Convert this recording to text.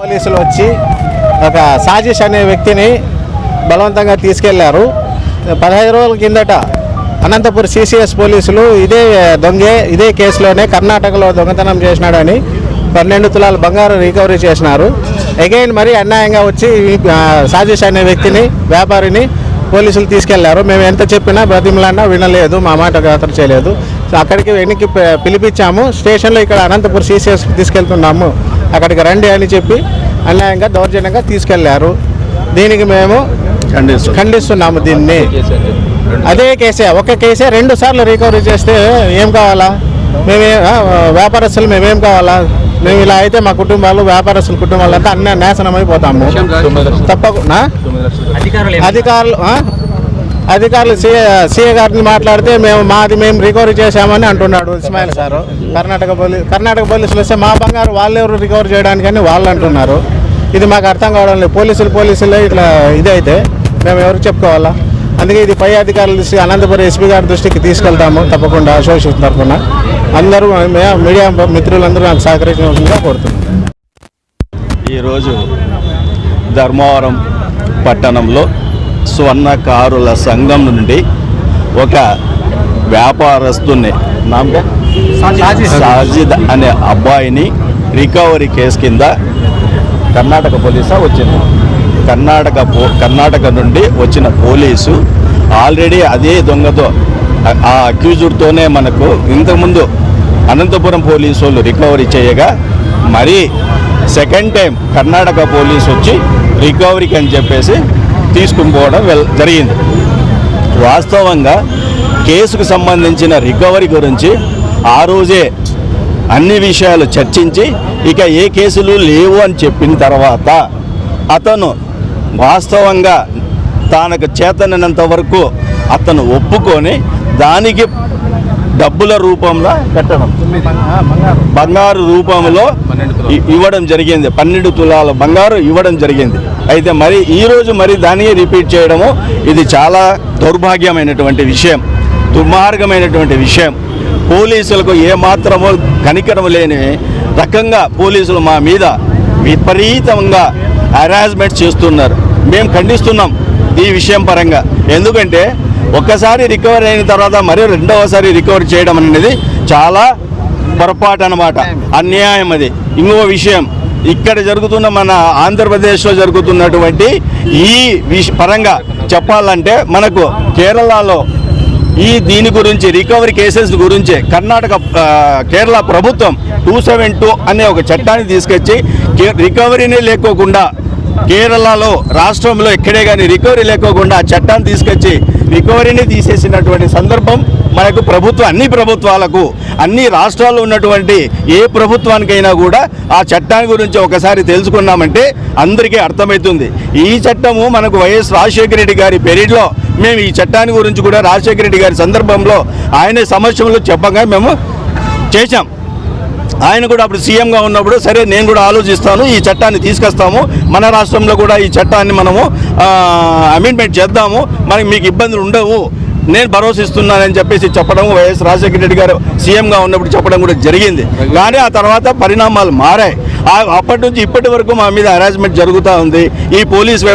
పోలీసులు వచ్చి ఒక సాజిష్ అనే వ్యక్తిని బలవంతంగా తీసుకెళ్ళారు. పదహైదు రోజుల కిందట అనంతపురం సిసిఎస్ పోలీసులు ఇదే దొంగే ఇదే కేసులోనే కర్ణాటకలో దొంగతనం చేసినాడని పన్నెండు తులాల బంగారం రికవరీ చేసినారు. అగైన్ మరి అన్యాయంగా వచ్చి సాజిష్ అనే వ్యక్తిని వ్యాపారిని పోలీసులు తీసుకెళ్ళారు. మేము ఎంత చెప్పినా బ్రతిమలన్నా వినలేదు మా మాట గాత్ర చేయలేదు. సో అక్కడికి వెనక్కి పిలిపించాము. స్టేషన్లో ఇక్కడ అనంతపురం సిసిఎస్ తీసుకెళ్తున్నాము. అక్కడికి రండి అని చెప్పి అన్యాయంగా దౌర్జన్యంగా తీసుకెళ్ళారు. దీనికి మేము ఖండిస్తున్నాము దీన్ని. అదే కేసే ఒక కేసే రెండు సార్లు రికవరీ చేస్తే ఏం కావాలా? మేమే వ్యాపారస్తులు మేమేం కావాలా? మేము ఇలా అయితే మా కుటుంబాలు వ్యాపారస్తుల కుటుంబాలు అంతా అన్నీ నాశనం అయిపోతాము. తప్పకుండా అధికారులు? అధికారులు సీఏ సీఏ గారిని మాట్లాడితే మేము మాది మేము రికవరీ చేశామని అంటున్నాడు ఇస్మాయిల్ సారు కర్ణాటక పోలీస్ కర్ణాటక పోలీసులు వస్తే మా బంగారు వాళ్ళు ఎవరు రికవర్ చేయడానికని వాళ్ళు అంటున్నారు. ఇది మాకు అర్థం కావడం లేదు. పోలీసులు పోలీసులే ఇట్లా ఇదైతే మేము ఎవరికి చెప్పుకోవాలా? అందుకే ఇది పై అధికారుల దృష్టికి అనంతపురం ఎస్పీ గారి దృష్టికి తీసుకెళ్తాము తప్పకుండా అసోసియేషన్ తరఫున. అందరూ మీడియా మిత్రులందరూ నాకు సహకరించవలసిందిగా కోరుతున్నాను ఈరోజు ధర్మవరం పట్టణంలో స్వర్ణకారుల సంఘం నుండి ఒక వ్యాపారస్తుని సాజిద్. అనే అబ్బాయిని రికవరీ కేసు కింద కర్ణాటక పోలీసా వచ్చింది. కర్ణాటక పో కర్ణాటక నుండి వచ్చిన పోలీసు ఆల్రెడీ అదే దొంగతో ఆ అక్యూజుడ్తోనే మనకు ఇంతకుముందు అనంతపురం పోలీసు వాళ్ళు రికవరీ చేయగా మరీ సెకండ్ టైం కర్ణాటక పోలీసు వచ్చి రికవరీకి అని చెప్పేసి తీసుకుని పోవడం జరిగింది. వాస్తవంగా కేసుకు సంబంధించిన రికవరీ గురించి ఆ రోజే అన్ని విషయాలు చర్చించి ఇక ఏ కేసులు లేవు అని చెప్పిన తర్వాత అతను వాస్తవంగా తనకు చేతనంత వరకు అతను ఒప్పుకొని దానికి డబ్బుల రూపంలో పెట్టడం. బంగారు రూపంలో ఇవ్వడం జరిగింది. పన్నెండు తులాల బంగారు ఇవ్వడం జరిగింది. అయితే మరి ఈరోజు మరి దాన్ని రిపీట్ చేయడము ఇది చాలా దౌర్భాగ్యమైనటువంటి విషయం దుర్మార్గమైనటువంటి విషయం. పోలీసులకు ఏమాత్రము కనికరం లేని రకంగా పోలీసులు మా మీద విపరీతంగా హరాస్మెంట్ చేస్తున్నారు. మేము ఖండిస్తున్నాం ఈ విషయం పరంగా. ఎందుకంటే ఒక్కసారి రికవర్ అయిన తర్వాత మరి రెండవసారి రికవర్ చేయడం అనేది చాలా పొరపాటు అన్నమాట. అన్యాయం అది. ఇంకో విషయం ఇక్కడ జరుగుతున్న మన ఆంధ్రప్రదేశ్లో జరుగుతున్నటువంటి ఈ విష పరంగా చెప్పాలంటే మనకు కేరళలో ఈ దీని గురించి రికవరీ కేసెస్ గురించి కర్ణాటక కేరళ ప్రభుత్వం టూ సెవెన్ టూ అనే ఒక చట్టాన్ని తీసుకొచ్చి కే- రికవరీనే లేకోకుండా కేరళలో రాష్ట్రంలో ఎక్కడే కానీ రికవరీ లేకోకుండా ఆ చట్టాన్ని తీసుకొచ్చి రికవరీని తీసేసినటువంటి సందర్భం మనకు ప్రభుత్వం అన్ని ప్రభుత్వాలకు అన్ని రాష్ట్రాల్లో ఉన్నటువంటి ఏ ప్రభుత్వానికైనా కూడా ఆ చట్టాన్ని గురించి ఒకసారి తెలుసుకున్నామంటే అందరికీ అర్థమవుతుంది. ఈ చట్టము మనకు వైఎస్ రాజశేఖర రెడ్డి గారి పెరీడ్లో మేము ఈ చట్టాన్ని గురించి కూడా రాజశేఖర రెడ్డి గారి సందర్భంలో ఆయన సమక్షంలో చెప్పగా మేము చేశాం. ఆయన కూడా అప్పుడు సీఎంగా ఉన్నప్పుడు సరే నేను కూడా ఆలోచిస్తాను ఈ చట్టాన్ని తీసుకొస్తాము మన రాష్ట్రంలో కూడా ఈ చట్టాన్ని మనము అమెండ్మెంట్ చేద్దాము మనకి మీకు ఇబ్బందులు ఉండవు నేను భరోసా ఇస్తున్నానని చెప్పేసి చెప్పడం వైఎస్ రాజశేఖర రెడ్డి గారు సీఎంగా ఉన్నప్పుడు చెప్పడం కూడా జరిగింది. కానీ ఆ తర్వాత పరిణామాలు మారాయి. అప్పటి నుంచి ఇప్పటి వరకు మా మీద అరేంజ్మెంట్ జరుగుతూ ఉంది. ఈ పోలీస్